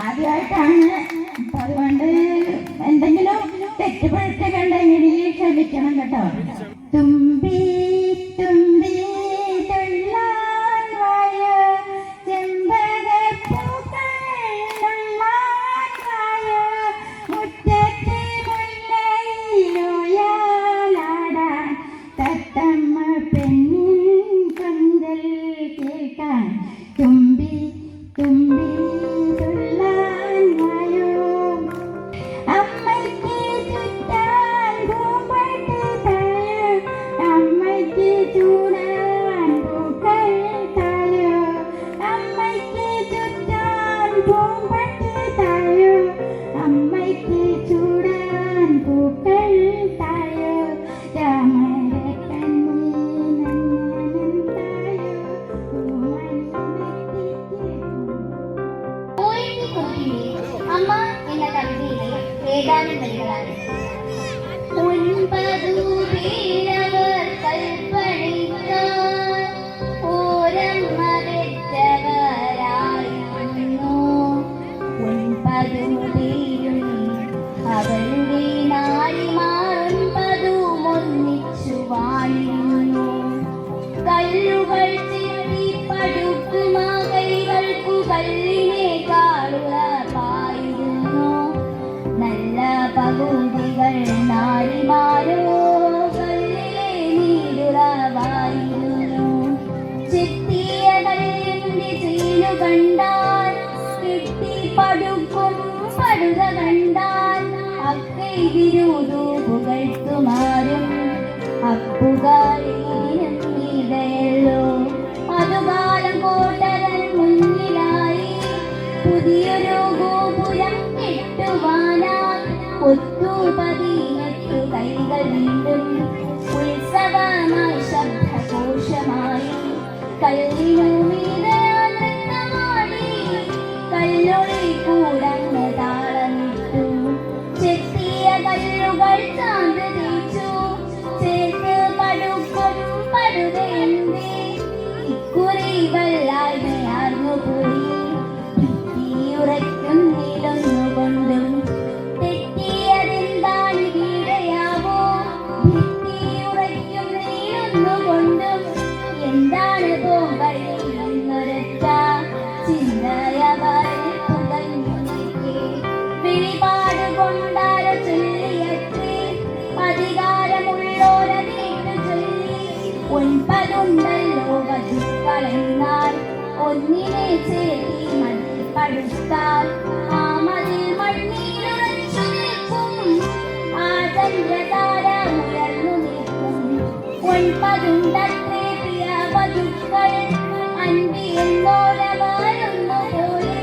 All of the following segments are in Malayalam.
ആദ്യമായിട്ടാണ് അപ്പൊ അതുകൊണ്ട് എന്തെങ്കിലും തെറ്റുപഴുത്തൊക്കെ ഉണ്ടെങ്കിൽ ക്ഷമിക്കണം കേട്ടോ. തുമ്പി തുമ്പി തുമ്പി വായോ പൂമ്പട്ട് തായോ അമ്മയ്ക്ക് ചൂടാൻ പൂക്കൾ കുട്ടിയിലെ അമ്മ എന്ന കവിതയിലെ ഏതാനും വരികളാണ് ഒൻപതു പേരവർ കല്ലിനെ കാളുറപ്പായിരുന്നു നല്ല പകുതികൾ ചീലു കണ്ടാൽ കണ്ടാൽ അക്കൈതിരുതു പുകഴ്ത്തുമാരും. അപ്പുകാരിനും കൈകൾ വീണ്ടും ഉത്സവമായി ശബ്ദഘോഷമായി കല്ലിനു ഒന്നിനെ ചേർത്തി മതിൽ പടുത്താൽ ആ മതിൽ മണ്ണിലുറച്ചു നിൽക്കും ആ ചന്ദ്രതാര ഒൻപതുണ്ടത്രേ പ്രിയ വധുക്കൾ അൻപി പോലെ.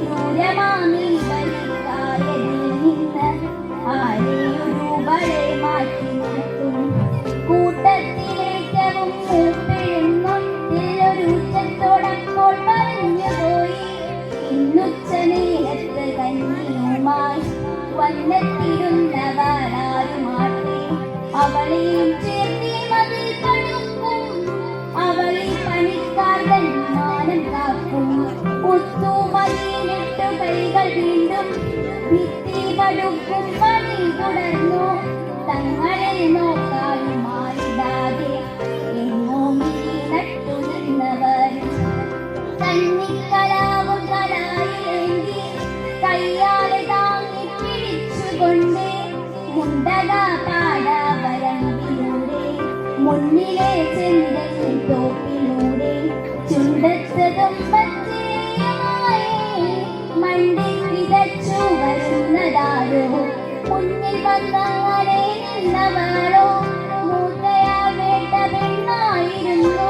ക്രൂരമാമി ബലിക്കായതിൽ നിന്ന് മാറ്റി നിർത്തും കൂട്ടത്തിലേറ്റവും മൂപ്പിഴുന്നൊരു പറഞ്ഞു പോയി ഇന്നുച്ച നേരത്ത് കന്നിയുമായി വന്നെത്തിരുന്നവരാരുമാട്ടെ അവളെയും ഒത്തു മതിയിലിട്ടു കൈകൾ വീണ്ടും ഭിത്തി പടുക്കും പണി തുടർന്നു. തങ്ങളെ നോക്കാനും മാറിടാതെ എങ്ങോ നട്ടു നിന്നവർ. മുണ്ടക പാടവരമ്പിലൂടെ മുന്നിലെ ചെന്തൻ തോപ്പിലൂടെ ചുണ്ടത്തതും വരുന്നതാരോ മുന്നിൽ മൂത്തയാൾ വേട്ട പെണ്ണായിരുന്നു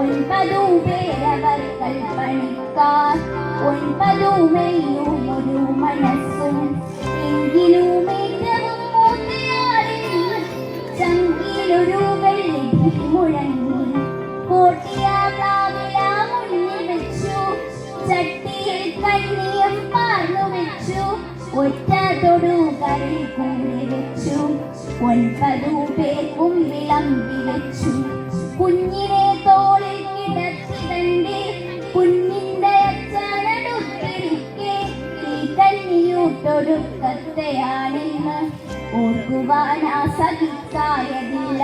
ഒൻപതു പേരവർ കൽപ്പണിക്കാർ ഒൻപതു മെയ്യും എങ്കിലും ഏറ്റവും മൂത്തയാളിൽ ചങ്കിലൊരു വെള്ളി കോട്ടിയ പ്ലാവില മുന്നിൽ വെച്ചു. ചട്ടിയിൽ കണ്ണിയും പാർന്നു വെച്ചു. ഒറ്റ തൊടു കറി കൂടി വെച്ചു. ഒൻപതു പേർക്കും വിളമ്പി വെച്ചു കുഞ്ഞിനെ തോളിൽ കിടത്തി തന്റെ കുഞ്ഞിന്റെ അച്ഛനടുത്തിരിക്കെ ഒടുക്കത്തെയാണെന്ന് ഓർക്കുവാനാ സഹിക്കായതില്ല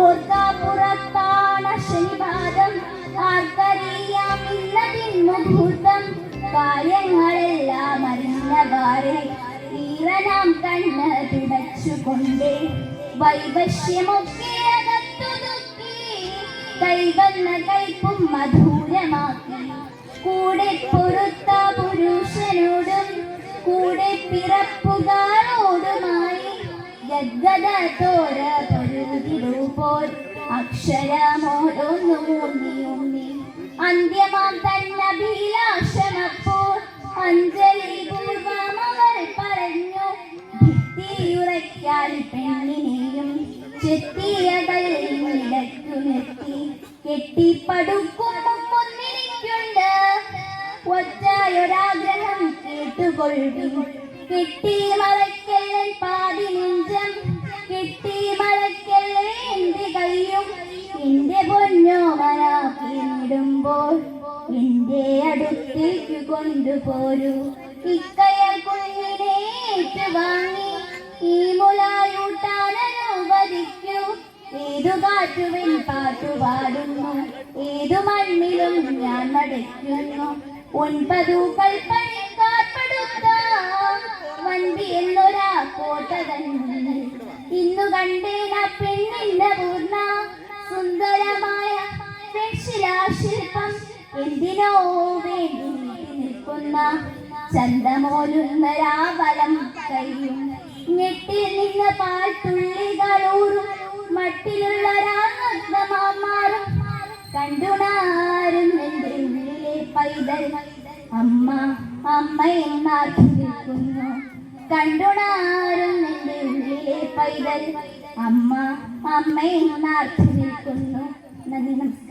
ഓർക്കാ പുറത്താണ് ശനിപാദം. ആർക്കറിയാം ഇന്നതിൻ മുഹൂർത്തം. കാര്യങ്ങളെല്ലാം അറിഞ്ഞവാറെ ഈറനാം കണ്ണ് തുടച്ചുകൊണ്ട് വൈവശ്യമൊക്കെ കൈവന്ന കൈപ്പും മധുരമാക്കി. കൂടെ പൊറുത്ത പുരുഷനോടും കൂടെ പിറപ്പുകാരോടുമായി ഗദ്ഗതത്തോട് പൊരുതിരുപോൽ അക്ഷരമോടൊന്നു അന്ത്യമാം തന്നഭിലാഷമപ്പോൾ അഞ്ജലി പൂർവമകൾ പറഞ്ഞു ഭിത്തിയുറയ്ക്കാൻ പെണ്ണിനെയും ചെത്തിയ കല്ലിൽ ഇടയ്ക്കു നിർത്തി. കെട്ടിപ്പടുക്കും മുന്നിരിക്കുണ്ട് ഒറ്റയൊരാഗ്രഹം കേട്ടുകൊള്ളുവിൻ കെട്ടി മറയ്ക്കല്ലൻ പാതി നെഞ്ചം കെട്ടി മറയ്ക്കല്ലേ എന്റെ കയ്യും. എന്റെ പൊന്നോ മനാക്കിടുമ്പോൾ എന്റെ അടുത്തേക്ക് കൊണ്ടുപോരൂ. ഇക്കയ കുഞ്ഞിനെ വാങ്ങി ഈ മുലായൂട്ടാൻ അനുവദിക്കൂ ഏതു കാറ്റുവിൻ പാട്ടുപാടുന്നു ഏതു മണ്ണിലും ഞാൻ നടക്കുന്നു ഒൻപതു പണിക്കാർപ്പെടുത്ത വണ്ടി എന്നൊരാ ഇന്നു കണ്ടേന പെണ്ണിന്റെ പൂർണ സുന്ദരമായ ശില്പം എന്തിനോ വേണ്ടി നിൽക്കുന്ന ചന്തമോലുന്ന രാവലം കയ്യും ഞെട്ടിൽ നിന്ന പാട്ടുള്ളികളൂറും മട്ടിലുള്ള രാമാറും കണ്ടുണാരും എന്റെ ഉള്ളിലെ പൈതൽ. അമ്മ അമ്മയും നാട്ടു നിൽക്കുന്നു. കണ്ടുണാരും എന്റെ ഉള്ളിലെ പൈതൽ. അമ്മ അമ്മയും നാട്ടു നിൽക്കുന്നു. നന്ദി നമസ്കാരം